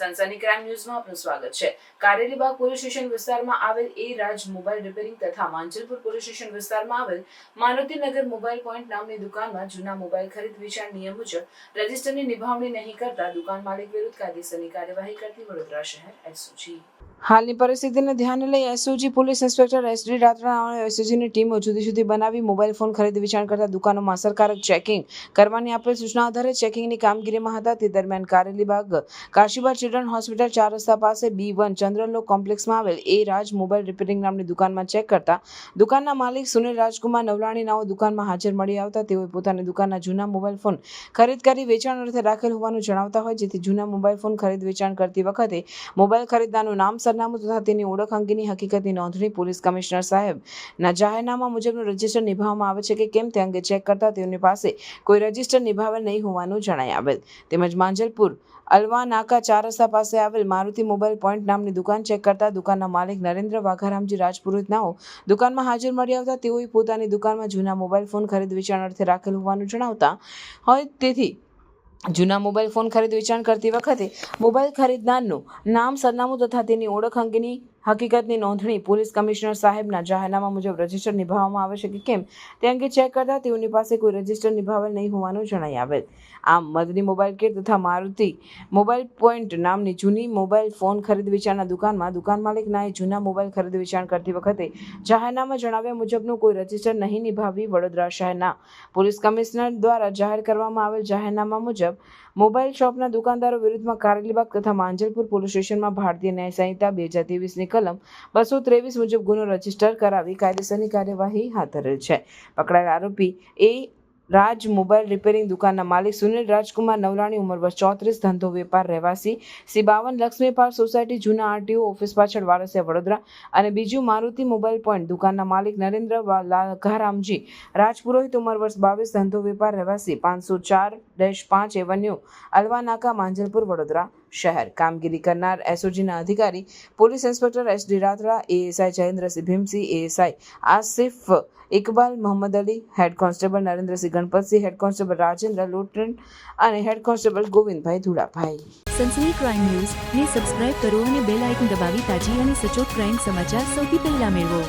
સનસની crime ન્યૂઝમાં આપનું સ્વાગત છે. કારેલીબાગ પોલીસ સ્ટેશન વિસ્તારમાં આવેલ એ રાજ મોબાઈલ રિપેરિંગ તથા માંજલપુર પોલીસ સ્ટેશન વિસ્તારમાં આવેલ મારુતિનગર મોબાઈલ પોઈન્ટ નામની દુકાનમાં જૂના મોબાઈલ ખરીદ વેચાણ નિયમ મુજબ રજિસ્ટરની નિભાવણી નહીં કરતા દુકાન માલિક વિરુદ્ધ કાયદેસરની કાર્યવાહી કરતી વડોદરા શહેર એસઓજી હાલની પરિસ્થિતિને ધ્યાને લઈ SOG, police inspector SD Ratra અને એસઓજીની ટીમો જુદી જુદી બનાવી મોબાઈલ ફોન ખરીદી વેચાણ કરતા દુકાનોમાં અસરકારક ચેકિંગ કરવાની આપેલ સૂચના આધારે ચેકિંગની કામગીરીમાં હતા. તે દરમિયાન કારેલીબાગ કાશીબા ચિલ્ડ્રન હોસ્પિટલ ચાર રસ્તા પાસે બી વન ચંદ્રલોક કોમ્પ્લેક્સમાં આવેલ એ રાજ મોબાઈલ રિપેરિંગ નામની દુકાનમાં ચેક કરતા દુકાનના માલિક સુનિલ રાજકુમાર નવલાણી નાઓ દુકાનમાં હાજર મળી આવતા. તેઓએ પોતાની દુકાનના જૂના મોબાઈલ ફોન ખરીદ કરી વેચાણ અર્થે રાખેલ હોવાનું જણાવતા હોય, જેથી જૂના મોબાઈલ ફોન ખરીદ વેચાણ કરતી વખતે મોબાઈલ ખરીદનારનું નામ સરનામું તથા તેની ઓળખ અંગેની હકીકતની નોંધણી પોલીસ કમિશનર સાહેબના જાહેરનામા મુજબનું રજિસ્ટર નિભાવવામાં આવે છે કે કેમ તે અંગે ચેક કરતા તેઓની પાસે કોઈ રજિસ્ટર નિભાવેલ નહીં હોવાનું જણાઈ આવેલ. તેમજ માંજલપુર અલવા નાકા ચાર રસ્તા પાસે આવેલ મારુતિ મોબાઈલ પોઈન્ટ નામની દુકાન ચેક કરતા દુકાનના માલિક નરેન્દ્ર વાઘારામજી રાજપુરોહિત નાઓ દુકાનમાં હાજર મળી આવતા તેઓએ પોતાની દુકાનમાં જૂના મોબાઈલ ફોન ખરીદ વેચાણ અર્થે રાખેલ હોવાનું જણાવતા હોય તેથી જૂના મોબાઈલ ફોન ખરીદ વેચાણ કરતી વખતે મોબાઈલ ખરીદનારનું નામ, સરનામું તથા તેની ઓળખ અંગેની હકીકતની નોંધણી પોલીસ કમિશનર સાહેબના જાહેરનામા મુજબ રજિસ્ટર નિભાવવામાં આવે છે કે કેમ તે અંગે ચેક કરતા તેઓની પાસે કોઈ રજિસ્ટર નિભાવેલ નહીં હોવાનું જણાઈ આવેલ. આમ, મદની મોબાઈલ કેર તથા મારુતિ મોબાઈલ પોઈન્ટ નામની જૂની મોબાઈલ ફોન ખરીદ વેચાણના દુકાનમાં દુકાન માલિકનાએ જૂના મોબાઈલ ખરીદ વેચાણ કરતી વખતે જાહેરનામા જણાવ્યા મુજબનું કોઈ રજિસ્ટર નહીં નિભાવી વડોદરા શહેરના પોલીસ કમિશનર દ્વારા જાહેર કરવામાં આવેલ જાહેરનામા મુજબ મોબાઈલ શોપના દુકાનદારો વિરુદ્ધમાં કારેલીબાગ તથા માંજલપુર પોલીસ સ્ટેશનમાં ભારતીય ન્યાય સંહિતા બે હજાર ત્રેવીસની કલમ બસો ત્રેવીસ મુજબ ગુનો રજિસ્ટર કરાવી કાયદેસરની કાર્યવાહી હાથ ધરેલ છે. પકડાયેલ આરોપી એ રાજ મોબાઈલ રિપેરિંગ દુકાનના માલિક સુનિલ રાજકુમાર નવલાણી ઉંમર વર્ષ ચોત્રીસ, ધંધો વેપાર રહેવાસી સી બાવન, લક્ષ્મી સોસાયટી, જૂના આરટીઓ ઓફિસ પાછળ વારસિયા વડોદરા અને બીજું મારુતિ મોબાઈલ પોઈન્ટ દુકાનના માલિક નરેન્દ્ર લાઘારામજી રાજપુરોહિત ઉંમર વર્ષ બાવીસ, ધંધો વેપાર રહેવાસી પાંચસો ચાર ડેશ પાંચ એવન્યુ અલવા નાકા માંજલપુર, વડોદરા. શહેર. કામગીરી કરનાર એસઓજીના અધિકારી, police inspector S D Ratra ASI Jayendrasinh Bhimsinh, ASI Asif Iqbal, Mohammad Ali, head constable Narendrasinh Ganpatsinh, head constable Rajendra Lotran અને head constable Govindbhai Dhudabhai. Sansani crime news ને સબસ્ક્રાઇબ કરો અને બેલ આઇકન દબાવી તાજી અને સચોટ crime સમાચાર સૌથી પહેલા મેળવો.